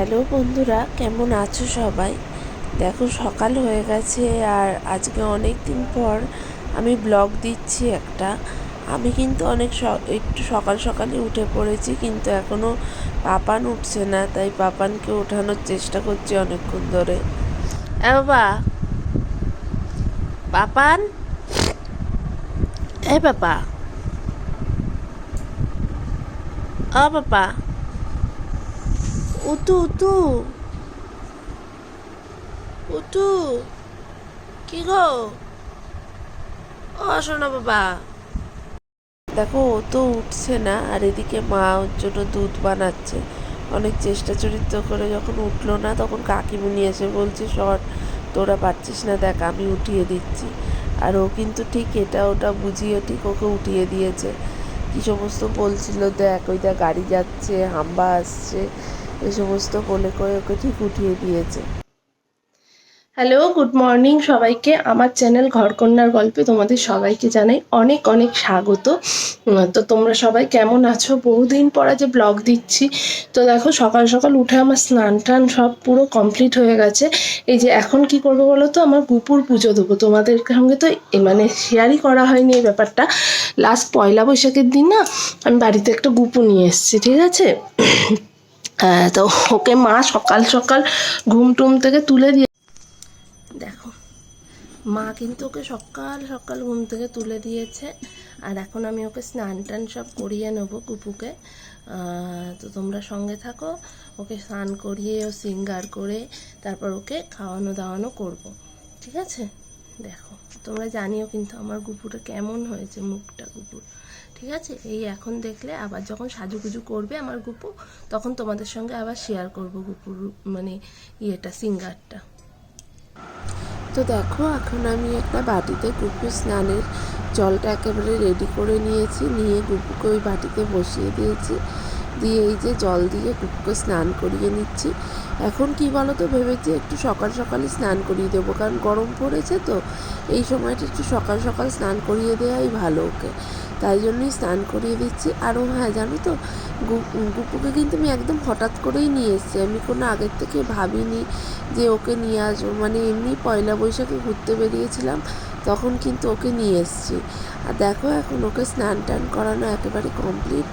Hello বন্ধুরা, কেমন আছো সবাই? দেখো, সকাল হয়ে গেছে আর আজকে অনেক দিন পর আমি ব্লগ দিচ্ছি একটা। আমি কিন্তু অনেক একটু সকাল সকালে উঠে পড়েছি, কিন্তু এখনও পাপান উঠছে না, তাই পাপানকে ওঠানোর চেষ্টা করছি অনেকক্ষণ ধরে। বাবা, পাপান? এ বাবা। ও পাপা উতু উতু। উতু, কি গো? ও, শোনো বাবা। দেখো ও তো উঠছে না, আর এদিকে মা ওর জন্য দুধ বানাচ্ছে। অনেক চেষ্টা চরিত্র করে যখন উঠল না, তখন কাকিমুনি এসে বলছে, সর, তোরা পারছিস না, দেখ, আমি উঠিয়ে দিচ্ছি। আর ও কিন্তু ঠিক এটা ওটা বুঝিয়ে ঠিক ওকে উঠিয়ে দিয়েছে। কি সমস্ত বলছিল, দেখ, ওই দেখ, গাড়ি যাচ্ছে, হাম্বা আসছে। এই সমস্ত বলে কয়ে ওকে ঠিক উঠিয়ে দিয়েছে। হ্যালো গুড মর্নিং সবাইকে। আমার চ্যানেল ঘরকন্যার গল্পে তোমাদের সবাইকে জানাই অনেক অনেক স্বাগত। তো তোমরা সবাই কেমন আছো? বহুদিন পরে যে ব্লগ দিচ্ছি। তো দেখো, সকাল সকাল উঠে আমার স্নান টান সব পুরো কমপ্লিট হয়ে গেছে। এই যে এখন কি করব বলো তো? আমার গুপুর পুজো দেবো। তোমাদের সঙ্গে তো মানে শেয়ারই করা হয়নি এই ব্যাপারটা। লাস্ট পয়লা বৈশাখের দিন না, আমি বাড়িতে একটা গুপু নিয়ে এসেছি, ঠিক আছে? তো ওকে মা সকাল সকাল ঘুম টুম থেকে তুলে দিয়ে দেখো, মা কিন্তু ওকে সকাল সকাল ঘুম থেকে তুলে দিয়েছে। আর এখন আমি ওকে স্নান টান সব করিয়ে নেব কুপুকে। তো তোমরা সঙ্গে থাকো, ওকে স্নান করিয়ে ও সিঙ্গার করে তারপর ওকে খাওয়ানো দাওয়ানো করব। ঠিক আছে? দেখো, তোমরা জানিও কিন্তু আমার গুপুটা কেমন হয়েছে, মুখটা গুপুর। ঠিক আছে? এই এখন দেখলে আবার যখন সাজুগুজু করবে আমার গুপু, তখন তোমাদের সঙ্গে আবার শেয়ার করব গুপুর মানে ইয়েটা, সিঙ্গারটা। তো দেখো, এখন আমি একটা বাটিতে গুপু স্নানের জলটা একেবারে রেডি করে নিয়েছি, নিয়ে গুপুকে ওই বাটিতে বসিয়ে দিয়েছি। দিয়ে এই যে জল দিয়ে গুপুকে স্নান করিয়ে নিচ্ছি। এখন কি বলো তো ভেবেছি একটু সকাল সকালই স্নান করিয়ে দেবো, কারণ গরম পড়েছে তো। এই সময়টা একটু সকাল সকাল স্নান করিয়ে দেওয়াই ভালো ওকে। তাই জন্যই স্নান করিয়ে দিচ্ছি। আরও হ্যাঁ জানো তো গুপুকে কিন্তু আমি একদম হঠাৎ করেই নিয়ে এসেছি। আমি কোনো আগের থেকে ভাবিনি যে ওকে নিয়ে আসব। মানে এমনি পয়লা বৈশাখে ঘুরতে বেরিয়েছিলাম, তখন কিন্তু ওকে নিয়ে এসেছি। আর দেখো এখন ওকে স্নান টান করানো একেবারে কমপ্লিট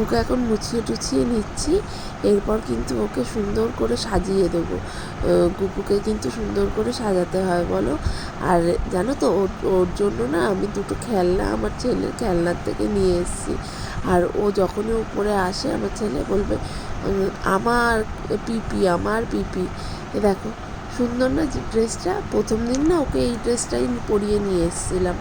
ওকে এখন মুছিয়ে টুছিয়ে নিচ্ছি। এরপর কিন্তু ওকে সুন্দর করে সাজিয়ে দেবো। গুপুকে কিন্তু সুন্দর করে সাজাতে হয়, বলো। আর জানো তো, ওর ওর জন্য না আমি দুটো খেলনা আমার ছেলের খেলনার থেকে নিয়ে এসেছি। আর ও যখনই উপরে আসে, আমার ছেলে বলবে আমার পিপি আমার পিপি। দেখো, সুন্দর না ড্রেসটা প্রথম দিন না ওকে এই ড্রেসটাই পরিয়ে নিয়ে এসেছিলাম।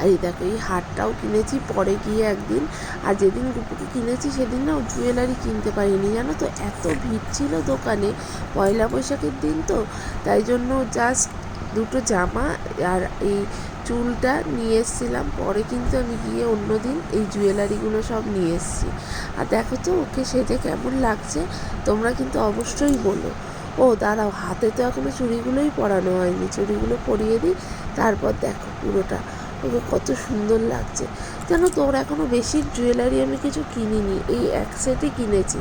আর এই দেখো, এই হারটাও কিনেছি, পরে গিয়ে একদিন, আর যেদিন গুপুকে কিনেছি, সেদিন না জুয়েলারি কিনতে পারিনি, জানো তো? এত ভিড় ছিল দোকানে, পয়লা বৈশাখের দিন তো, তাই জন্য জাস্ট দুটো জামা আর এই চুলটা নিয়ে এসেছিলাম, পরে কিন্তু আমি গিয়ে অন্য দিন এই জুয়েলারিগুলো সব নিয়ে এসেছি। আর দেখো তো, ওকে সেজে কেমন লাগছে, তোমরা কিন্তু অবশ্যই বলো। ও, দাঁড়াও, হাতে তো এখনও চুড়িগুলোই পরানো হয়নি, চুড়িগুলো পরিয়ে দিই, তারপর দেখো পুরোটা। ওকে কত সুন্দর লাগছে। জানো তোর এখনও বেশি জুয়েলারি আমি কিছু কিনিনি? এই এক সেটই কিনেছি।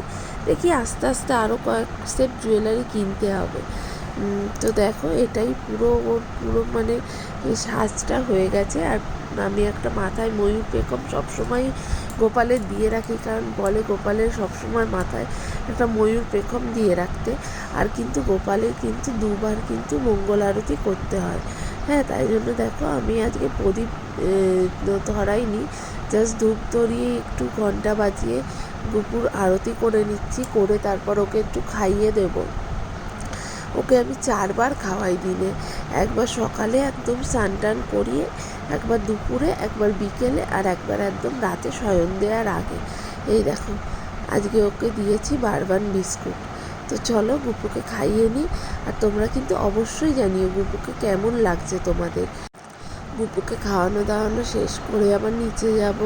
দেখি আস্তে আস্তে আরও কয়েক সেট জুয়েলারি কিনতে হবে। তো দেখো, এটাই পুরো ওর পুরো মানে সাজটা হয়ে গেছে। আর আমি একটা মাথায় ময়ূর পেখম সবসময় গোপালের দিয়ে রাখি, কারণ বলে গোপালের সবসময় মাথায় একটা ময়ূর পেখম দিয়ে রাখতে। আর কিন্তু গোপালের কিন্তু দুবার কিন্তু মঙ্গল আরতি করতে হয়। হ্যাঁ তাই জন্য দেখো আমি আজকে প্রদীপ ধরাইনি। জাস্ট ধূপ ধরিয়ে একটু ঘণ্টা বাজিয়ে দুপুর আরতি করে নিচ্ছি, করে তারপর ওকে একটু খাইয়ে দেবো। ওকে আমি চারবার খাওয়াই দিনে। একবার সকালে একদম স্নান টান করিয়ে, একবার দুপুরে, একবার বিকেলে আর একবার একদম রাতে শয়ন দেওয়ার আগে। এই দেখো, আজকে ওকে দিয়েছি বারবান বিস্কুট। তো চলো গুপুকে খাইয়ে নিই আর তোমরা কিন্তু অবশ্যই জানিও গুপুকে কেমন লাগছে তোমাদের। গুপুকে খাওয়ানো দাওয়ানো শেষ করে আবার নিচে যাব।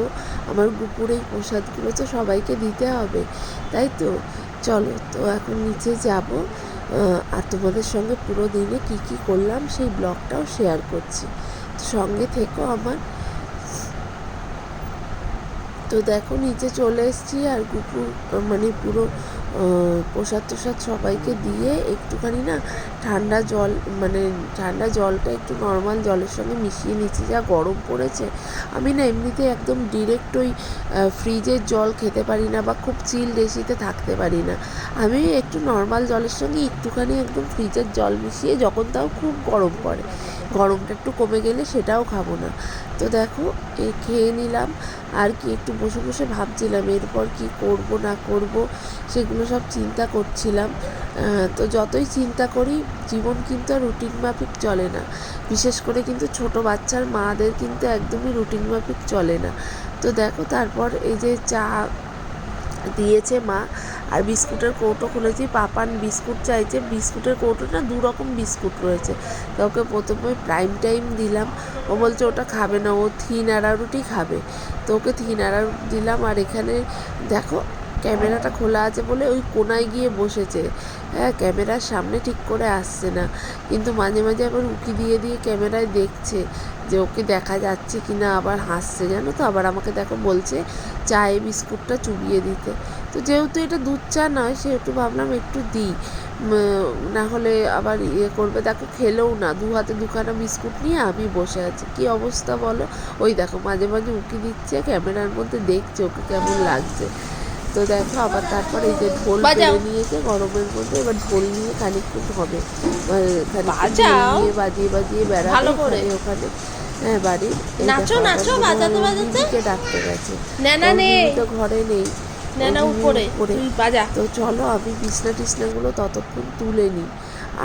আমার গুপুর এই প্রসাদগুলো তো সবাইকে দিতে হবে, তাই তো? চলো, তো এখন নিচে যাব। আর তোমাদের সঙ্গে পুরো দিনে কি কি করলাম সেই ব্লগটাও শেয়ার করছি। সঙ্গে থেকো আমার। তো দেখো, নিচে চলে এসেছি আর গুপুর মানে পুরো প্রসাদ টসাদ সবাইকে দিয়ে একটুখানি না ঠান্ডা জল মানে ঠান্ডা জলটা একটু নর্মাল জলের সঙ্গে মিশিয়ে নিচ্ছি যা গরম পড়েছে। আমি না এমনিতে একদম ডিরেক্ট ওই ফ্রিজের জল খেতে পারি না বা খুব চিল এসিতে থাকতে পারি না। আমি একটু নর্মাল জলের সঙ্গে একটুখানি একদম ফ্রিজের জল মিশিয়ে, যখন তাও খুব গরম পড়ে। গরমটা একটু কমে গেলে সেটাও খাব না। তো দেখো, এ খেয়ে নিলাম। আর কি একটু বসে বসে ভাবছিলাম, এরপর কি করব, না করব, সেগুলো সব চিন্তা করছিলাম। তো যতই চিন্তা করি, জীবন কিন্তু আর রুটিন মাফিক চলে না। বিশেষ করে কিন্তু ছোট বাচ্চার মাদের কিন্তু একদমই রুটিন মাফিক চলে না। তো দেখো, তারপর এই যে চা দিয়েছে মা। আর বিস্কুটের কৌটো খুলেছি। পাপান বিস্কুট চাইছে। বিস্কুটের কৌটো না দু রকম বিস্কুট রয়েছে। তো ওকে প্রথমে প্রাইম টাইম দিলাম। ও বলছে ওটা খাবে না। ও থিন আড়ারুটি খাবে। তো ওকে থিন আড়ারুটি দিলাম। আর এখানে দেখো ক্যামেরাটা খোলা আছে বলে ওই কোনায় গিয়ে বসেছে। হ্যাঁ ক্যামেরার সামনে ঠিক করে আসছে না। কিন্তু মাঝে মাঝে আবার উঁকি দিয়ে দিয়ে ক্যামেরায় দেখছে যে ওকে দেখা যাচ্ছে কি না আবার হাসছে। জানো তো? আবার আমাকে দেখো বলছে চায়ে বিস্কুটটা চুবিয়ে দিতে। তো যেহেতু এটা দুধ চা নয়, সেহেতু ভাবলাম একটু দিই। না হলে আবার ইয়ে করবে। দেখো খেলেও না। দু হাতে দুখানা বিস্কুট নিয়ে আমি বসে আছি। কি অবস্থা বলো? ওই দেখো, মাঝে মাঝে উঁকি দিচ্ছে, ক্যামেরার মধ্যে দেখছে ওকে কেমন লাগছে। তো দেখো আবার তারপর এই যে ঢোল। নিয়েছে গরমের মধ্যে এবার ঢোল নিয়ে খানিকক্ষণ হবে। নিয়ে বাজিয়ে বাজিয়ে বেড়াবে করে। ওখানে ওখানে। হ্যাঁ বাড়ির নাচো, নাচো, বাজাতে বাজাতে। ডাকতে গেছে। তো ঘরে নেই। নেনা উপরে। বাজা। তো চলো আমি বিছনা টিছনাগুলো ততক্ষণ তুলে নিই।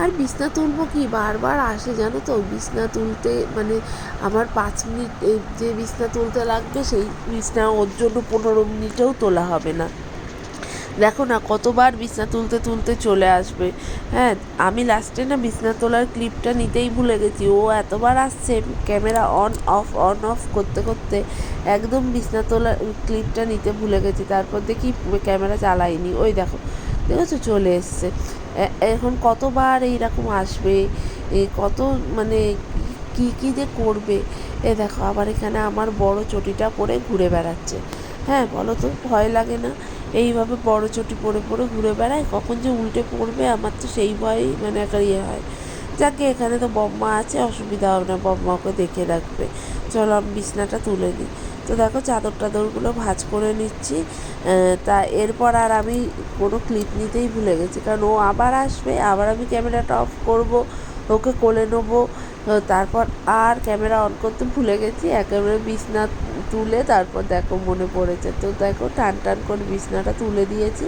আর বিছনা তুলবো কি? বারবার আসে জানো তো, বিছনা তুলতে মানে আমার পাঁচ মিনিট যে বিছনা তুলতে লাগবে সেই বিছনা ওর জন্য পনেরো মিনিটেও তোলা হবে না। দেখো না, কতবার বিছনা তুলতে তুলতে চলে আসবে। হ্যাঁ আমি লাস্টে না বিছনা তোলার ক্লিপটা নিতেই ভুলে গেছি। ও এতবার আসছে camera on off on off করতে করতে একদম বিছনা তোলার ক্লিপটা নিতে ভুলে গেছি। তারপর দেখি ক্যামেরা চালাইনি ওই দেখো, দেখেছ? চলে এসছে। এখন কতবার এইরকম আসবে? কত মানে কি কি যে করবে? এ দেখো, আবার এখানে আমার বড় চটিটা পরে ঘুরে বেড়াচ্ছে। হ্যাঁ বলো তো, ভয় লাগে না? এইভাবে বড় চটি পরে পরে ঘুরে বেড়ায়? কখন যে উল্টে পড়বে, আমার তো সেই ভয়ই মানে একটা ইয়ে হয়। যাকে, এখানে তো বম্মা আছে, অসুবিধা হবে না, বম্মা ওকে দেখে রাখবে। চলো, আমি বিছনাটা তুলে নিই। তো দেখো চাদর টাদরগুলো ভাঁজ করে নিচ্ছি। তা এরপর আর আমি কোনো ক্লিপ নিতেই ভুলে গেছি, কারণ ও আবার আসবে, আবার আমি ক্যামেরাটা অফ করব, ওকে কোলে নেব। তারপর আর ক্যামেরা অন করতে ভুলে গেছি, একেবারে বিছনা তুলে তারপর দেখো, মনে পড়েছে। তো দেখো টান টান করে বিছনাটা তুলে দিয়েছি।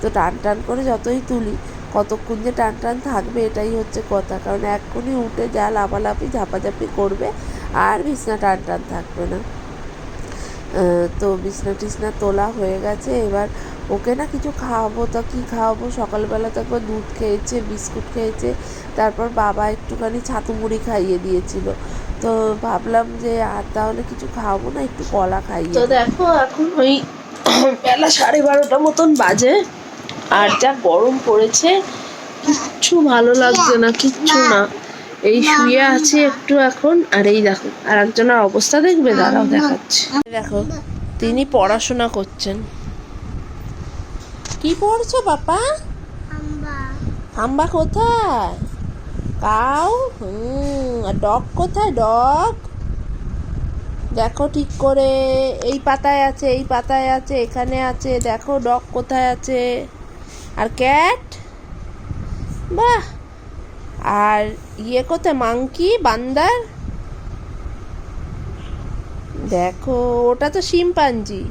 তো টান টান করে যতই তুলি কতক্ষণ যে টান টান থাকবে এটাই হচ্ছে কথা। কারণ এক্ষুনি উঠে যা লাফালাফি ঝাপাঝাপি করবে আর বিছনা টান টান থাকবে না। তো বিছনা টিছনা তোলা হয়ে গেছে। এবার ওকে না কিছু খাওয়াবো তা কী খাওয়াবো? সকালবেলা তো একবার দুধ খেয়েছে বিস্কুট খেয়েছে তারপর বাবা একটুখানি ছাতু মুড়ি খাইয়ে দিয়েছিল। তো ভাবলাম যে আর তাহলে কিছু খাওয়াবো না একটু কলা খাইয়ে তো দেখো এখন ওই বেলা সাড়ে বারোটা মতন বাজে। আর যা গরম পড়েছে কিচ্ছু ভালো লাগছে না কিচ্ছু না। এই শুয়ে আছে একটু এখন আর এই দেখো আর একজনের অবস্থা দেখবে দাঁড়াও দেখাচ্ছি। দেখো তিনি পড়াশোনা করছেন। কি পড়ছো বাবা? হাম্বা কোথায়? কাউ? হুম আর ডগ কোথায়? ডগ? দেখো ঠিক করে এই পাতায় আছে এই পাতায় আছে এখানে আছে দেখো ডগ কোথায় আছে। আর ক্যাট? বাহ! আর ইয়ে কোথায়? মাংকি? বান্দার? দেখো ওটা তো শিম্পাঞ্জি।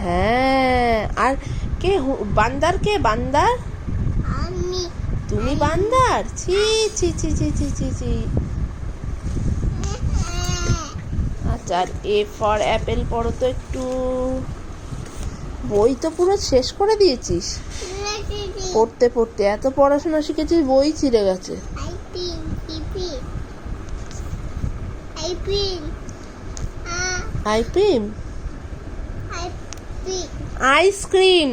হ্যাঁ আর কে বান্দার কে? বান্দার? তুমি বান্দার? ছি ছি ছি ছি ছি ছি ছি। আচ্ছা আর এ ফর অ্যাপেল পড়ো তো একটু। বই তো পুরো শেষ করে দিয়েছিস। পড়তে পড়তে এত পড়াশোনা শিখেছিস বই ছিঁড়ে গেছে। আইসক্রিম? আইসক্রিম।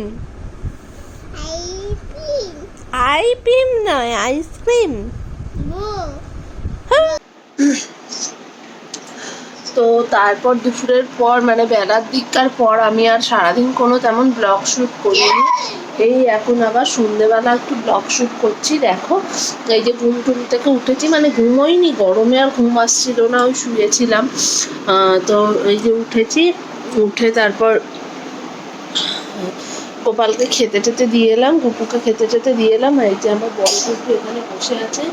আইপিম নয় আইসক্রিম। তো তারপর দুপুরের পর মানে বেলার দিককার পর আমি আর সারাদিন কোনো তেমন ব্লগ শ্যুট করিনি। এই এখন আবার সন্ধেবেলা একটু ব্লগ শ্যুট করছি, দেখো। এই যে ঘুম টুম থেকে উঠেছি মানে ঘুমোইনি, গরমে আর ঘুম আসছিল না, ওই শুয়েছিলাম। তো এই যে উঠেছি, উঠে তারপর গোপালকে খেতে টেতে দিয়ে এলাম, গুপুকে খেতে টেতে দিয়ে এলাম এই যে আমার বড় এখানে বসে আছে।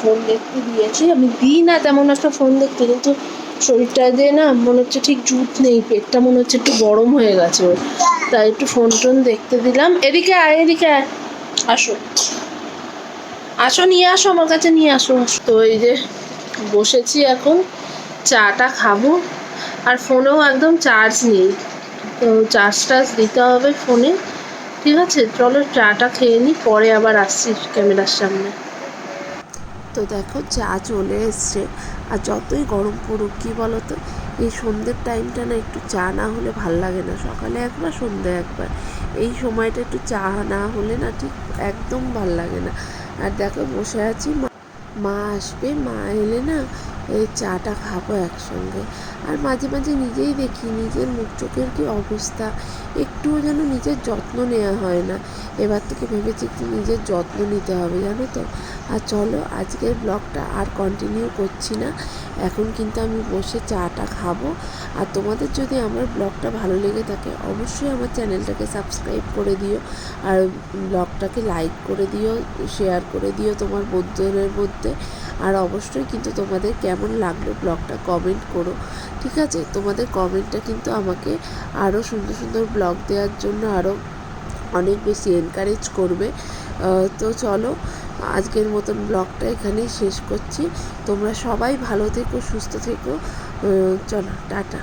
ফোন দেখতে দিয়েছি। আমি দিই না তেমন একটা ফোন দেখতে, কিন্তু শরীরটা দিয়ে না মনে হচ্ছে ঠিক জুত নেই, পেটটা মনে হচ্ছে একটু গরম হয়ে গেছে। ওর তাই একটু ফোন টোন দেখতে দিলাম। এদিকে আয়, এদিকে আসো। আসো, নিয়ে আসো, আমার কাছে নিয়ে আসো। তো এই যে বসেছি এখন, চাটা খাব। আর ফোনেও একদম চার্জ নেই। তো চার্জ টার্জ দিতে হবে ফোনে ঠিক আছে, চলো চাটা খেয়ে নিই পরে আবার আসছি ক্যামেরার সামনে। তো দেখো, চা চলে এসছে। আর যতই গরম পড়ুক, কী বলো তো এই সন্ধ্যের টাইমটা না একটু চা না হলে ভালো লাগে না। সকালে একবার, সন্ধ্যে একবার। এই সময়টা একটু চা না হলে না ঠিক একদম ভালো লাগে না। আর দেখো, বসে আছি। মা- আসবে, মা এলে না এই চাটা খাব একসঙ্গে। আর মাঝে মাঝে নিজেই দেখি, নিজের মুখ চোখের কী অবস্থা? একটুও যেন নিজের যত্ন নেওয়া হয় না। এবার থেকে ভেবেছি একটু নিজের যত্ন নিতে হবে, জানো তো? আর চলো, আজকের ব্লগটা আর কন্টিনিউ করছি না। এখন কিন্তু আমি বসে চাটা খাব। আর তোমাদের যদি আমার ব্লগটা ভালো লেগে থাকে, অবশ্যই আমার চ্যানেলটাকে সাবস্ক্রাইব করে দিও। আর ব্লগটাকে লাইক করে দিও শেয়ার করে দিও তোমার বন্ধুদের মধ্যে। আর অবশ্যই কিন্তু তোমাদের কেমন লাগল ব্লগটা কমেন্ট করো, ঠিক আছে? তোমাদের কমেন্টটা কিন্তু আমাকে আরও সুন্দর সুন্দর ব্লগ দেওয়ার জন্য আরও অনেক বেশি এনকারেজ করবে। তো চলো, আজকের মতন ব্লগটা এখানেই শেষ করছি। তোমরা সবাই ভালো থেকো, সুস্থ থেকো। চলো, টাটা।